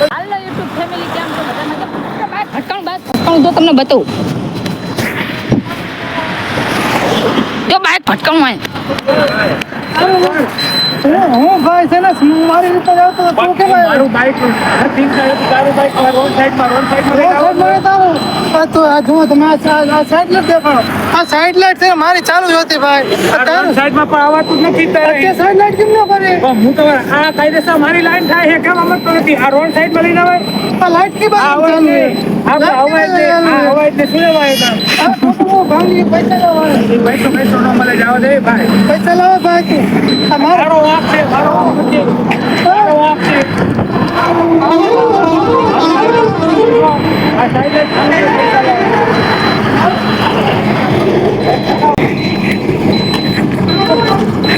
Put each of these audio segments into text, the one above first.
હાલો YouTube family તો તમને બતાવું. જો બાઈક ભટકાણું હોય. ભાઈ છે ને? મારી રીતે જાવ તો તું કે? મારું બાઈક ઠીક છે તારું બાઈક રોડ સાઈડમાં રોડ સાઈડમાં માં રોડ. સાઈડ મળે તારું? આ તો આ જો તમે આ સાઈડ લાઈટ દેખાડો. આ સાઈડ લાઈટ છે મારી ચાલુ જ હતી ભાઈ. તારું સાઈડમાં પણ આવતું નથી તારે. કે સાઈડ લાઈટ કેમ ન કરે? હું તો આ કાયદેસર મારી લાઈન થાય છે કેમ તો નથી? આ રોડ સાઈડમાં લઈને આવે. આ લાઈટની આ બાજુ અવાજ ને આ અવાજ ને આ અવાજ ને શું લેવાય ભાંગી પૈસા લાવો પૈસો પૈસો ન મળે જાવ દે ભાઈ. પૈસા લાવો ભાઈ મારો મારો છે મારો છે. આ સાઈડ જ છે, પૈસા લાવો.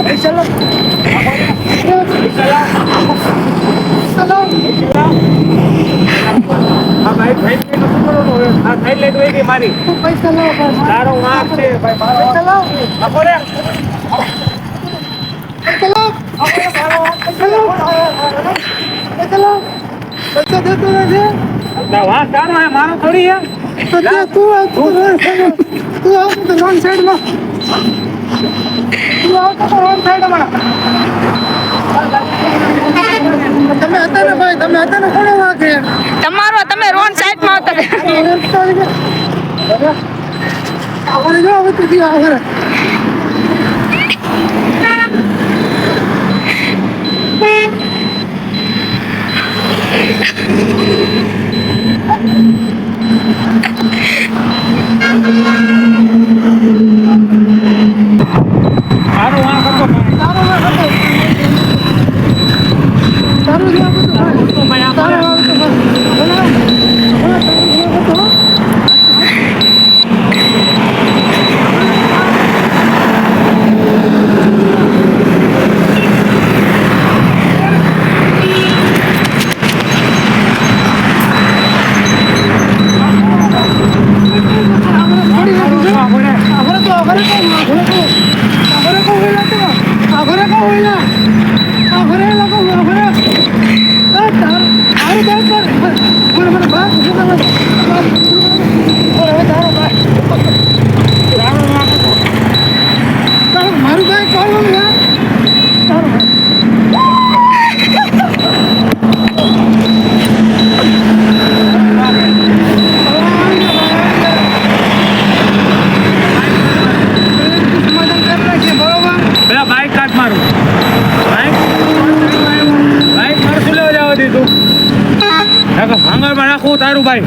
પૈસા લાવો. પૈસા લાવો. આ ભાઈ ભાઈ કઈ નથી સાઈડ ગઈ મારી. પૈસા લાવો ભાઈ તારો વાંક છે ભાઈ મારો. વાંક. પૈસા લાવો. આ બોલે. પૈસા લાવો. પૈસા પૈસા દેતો નથી તારો વાંક તારો હે, મારો થોડી હે તો તે તું આ તું તું આવતો તો સાઈડમાં તું આવતો તો રોડ સાઈડમાં તમે હતા ને ભાઈ તમે હતા ને કોને વાગે તમારો તમે રોડ સાઈડમાં આવતા આપણે જો હવે તું આગળ મારો વાંક હતો ભાઈ. તારો વાગ હતો તારું જ વાગ હતો ભાઈ તો ભાઈ આ તારો બોલે. વાગ હતો ભાઈ ભલે ભલે તારું જ વાગ હતો આ બોલે. આભરે તો આભરે તો આભરે તો આભરે તો હોય ના આભરે તો હોય ના આભરે લોકો આભરે આ તાર આઈ દે કર મને મને બાપ છે તમે હવે તારો ભાઈ તારો વાંક હતો. તારો મારું ભાઈ કોણ યાર તારો ભાઈ સમાધાન કરી નાખીએ બરોબર પેલા બાઈક કાઢ મારું બાઈક બાઈક મારે શું લેવા જવા દીધું નકર નાખું તારું ભાઈ.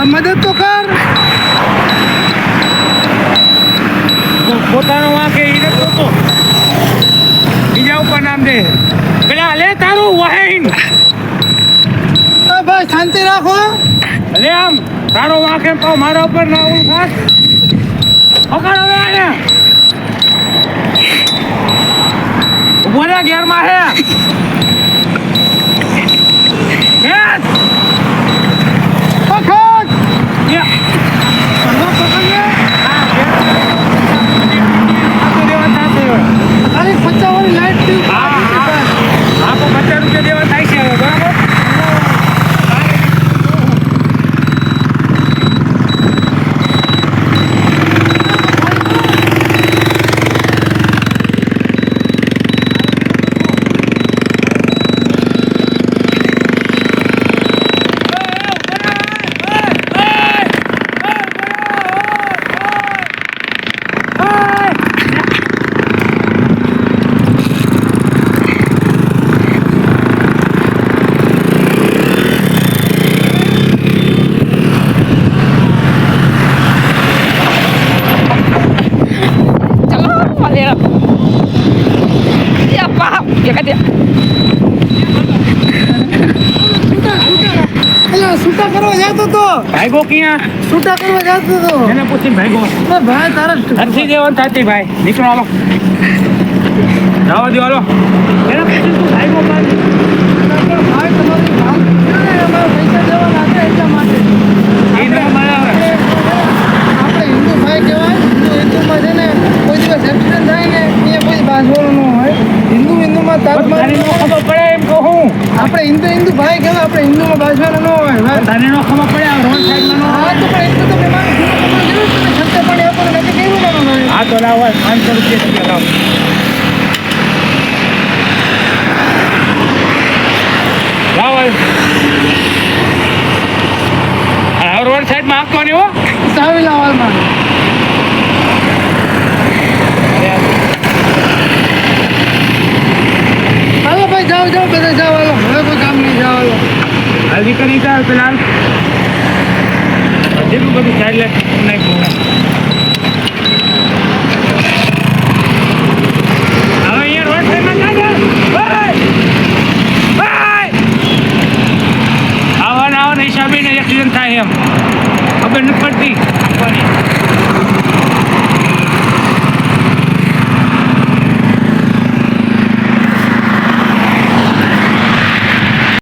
આ મદદ તો કર. પોતાનો વાંક એ ઈને પોતો બીજા ઉપર નામ દે. પેલા લે તારું વહેન. આ ભાઈ શાંતિ રાખો લે આમ તારો વાંક એમ કહો મારા ઉપર ના ઓલું ખાસ. પકડ હવે આને. ઊભો રે ઘેરમાં હે ખેંચ! પકડ યા. પકડ પકડ આ ઘેર. આપી દેવા થશે હવે. ખાલી પચાસવાળી લાઈટથી હા, હા. આપો પચાસ રૂપિયા દેવા થાય છે હવે બરાબર ચલો મળે યા પા જગત એટલે છૂટા કરવા જતો તો. ભાઈગો ક્યાં? છૂટા કરવા જતો તો. એને પૂછીને ભાઈગો અરે ભાઈ તારા નથી દેવાનું થતી ભાઈ. નીકળો જવા દો હાલો. એને પૂછીને તું ભાઈગો ભાઈ ભાઈ ધાનીનો નો ખબર પડે આ રોડ સાઈડમાં નો તો પણ એટલું તો તમે શબ્દ પણ એ પણ નથી કેવું ના હા તો લાવો પાંચસો રૂપિયા થઈ ગયા લાવો. રોડ સાઈડમાં આપવાની હો. સાવી લાવવામાં હલ્દી કરી ચાલ પેલા જેટલું બધું સાઈડ લાઈટ નાખ્યું હવે અહીંયા રોડ સાઈડમાં ના જા આવા ને આવા ને હિસાબે ને એક્સિડન્ટ થાય એમ ખબર નથી પડતી આપવાની